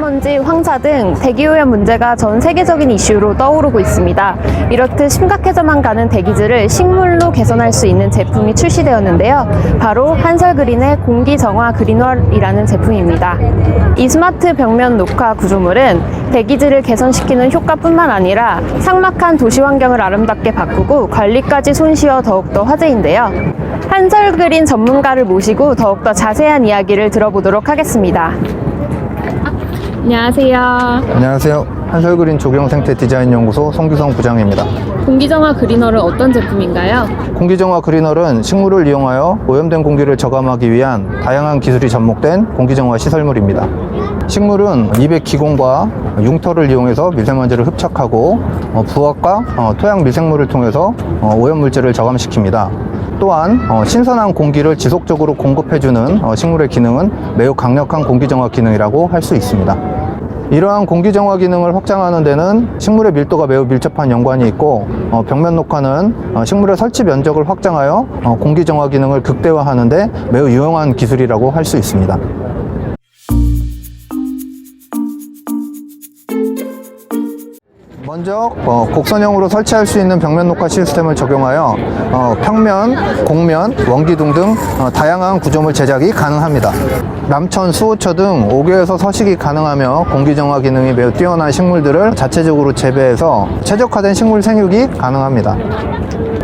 미세먼지, 황사 등 대기오염 문제가 전 세계적인 이슈로 떠오르고 있습니다. 이렇듯 심각해져만 가는 대기질을 식물로 개선할 수 있는 제품이 출시되었는데요. 바로 한설그린의 공기정화 그린월이라는 제품입니다. 이 스마트 벽면 녹화 구조물은 대기질을 개선시키는 효과뿐만 아니라 삭막한 도시 환경을 아름답게 바꾸고 관리까지 손쉬어 더욱더 화제인데요. 한설그린 전문가를 모시고 더욱더 자세한 이야기를 들어보도록 하겠습니다. 안녕하세요. 안녕하세요. 한설그린 조경생태 디자인연구소 송규성 부장입니다. 공기정화 그린월은 어떤 제품인가요? 공기정화 그린월은 식물을 이용하여 오염된 공기를 저감하기 위한 다양한 기술이 접목된 공기정화 시설물입니다. 식물은 200 기공과 융터를 이용해서 미세먼지를 흡착하고 어, 부엌과 어, 토양 미생물을 통해서 어, 오염물질을 저감시킵니다. 또한 어, 신선한 공기를 지속적으로 공급해주는 어, 식물의 기능은 매우 강력한 공기정화 기능이라고 할 수 있습니다. 이러한 공기 정화 기능을 확장하는 데는 식물의 밀도가 매우 밀접한 연관이 있고 어, 벽면 녹화는 어, 식물의 설치 면적을 확장하여 어, 공기 정화 기능을 극대화하는 데 매우 유용한 기술이라고 할 수 있습니다. 먼저 어, 곡선형으로 설치할 수 있는 벽면 녹화 시스템을 적용하여 어, 평면, 곡면, 원기둥 등 어, 다양한 구조물 제작이 가능합니다. 남천, 수호처 등 5개에서 서식이 가능하며 공기정화 기능이 매우 뛰어난 식물들을 자체적으로 재배해서 최적화된 식물 생육이 가능합니다.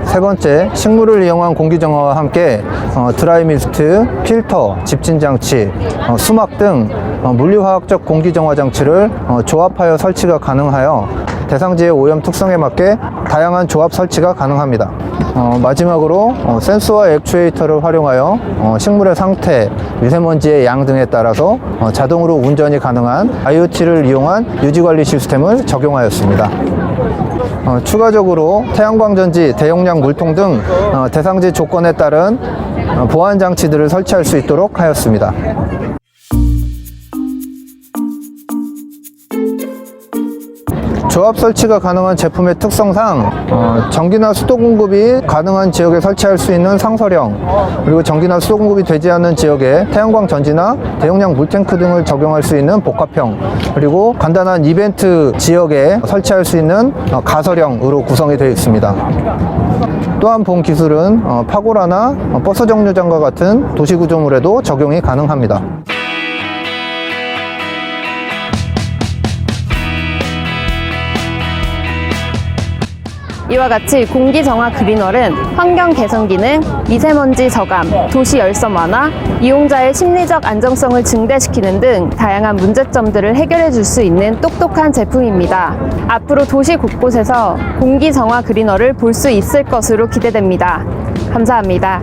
세 번째, 식물을 이용한 공기정화와 함께 어, 드라이 미스트, 필터, 집진장치, 어, 수막 등 어, 물리화학적 공기정화 장치를 어, 조합하여 설치가 가능하여 대상지의 오염 특성에 맞게 다양한 조합 설치가 가능합니다. 어, 마지막으로 어, 센서와 액추에이터를 활용하여 어, 식물의 상태, 미세먼지의 양 등에 따라서 어, 자동으로 운전이 가능한 IoT를 이용한 유지관리 시스템을 적용하였습니다. 어, 추가적으로 태양광전지, 대용량 물통 등 어, 대상지 조건에 따른 어, 보안 장치들을 설치할 수 있도록 하였습니다. 조합 설치가 가능한 제품의 특성상 어, 전기나 수도 공급이 가능한 지역에 설치할 수 있는 상설형 그리고 전기나 수도 공급이 되지 않는 지역에 태양광 전지나 대용량 물탱크 등을 적용할 수 있는 복합형 그리고 간단한 이벤트 지역에 설치할 수 있는 어, 가설형으로 구성이 되어 있습니다. 또한 본 기술은 어, 파고라나 어, 버스 정류장과 같은 도시 구조물에도 적용이 가능합니다. 이와 같이 공기정화 그린월은 환경 개선 기능, 미세먼지 저감, 도시 열섬 완화, 이용자의 심리적 안정성을 증대시키는 등 다양한 문제점들을 해결해 줄 수 있는 똑똑한 제품입니다. 앞으로 도시 곳곳에서 공기정화 그린월을 볼 수 있을 것으로 기대됩니다. 감사합니다.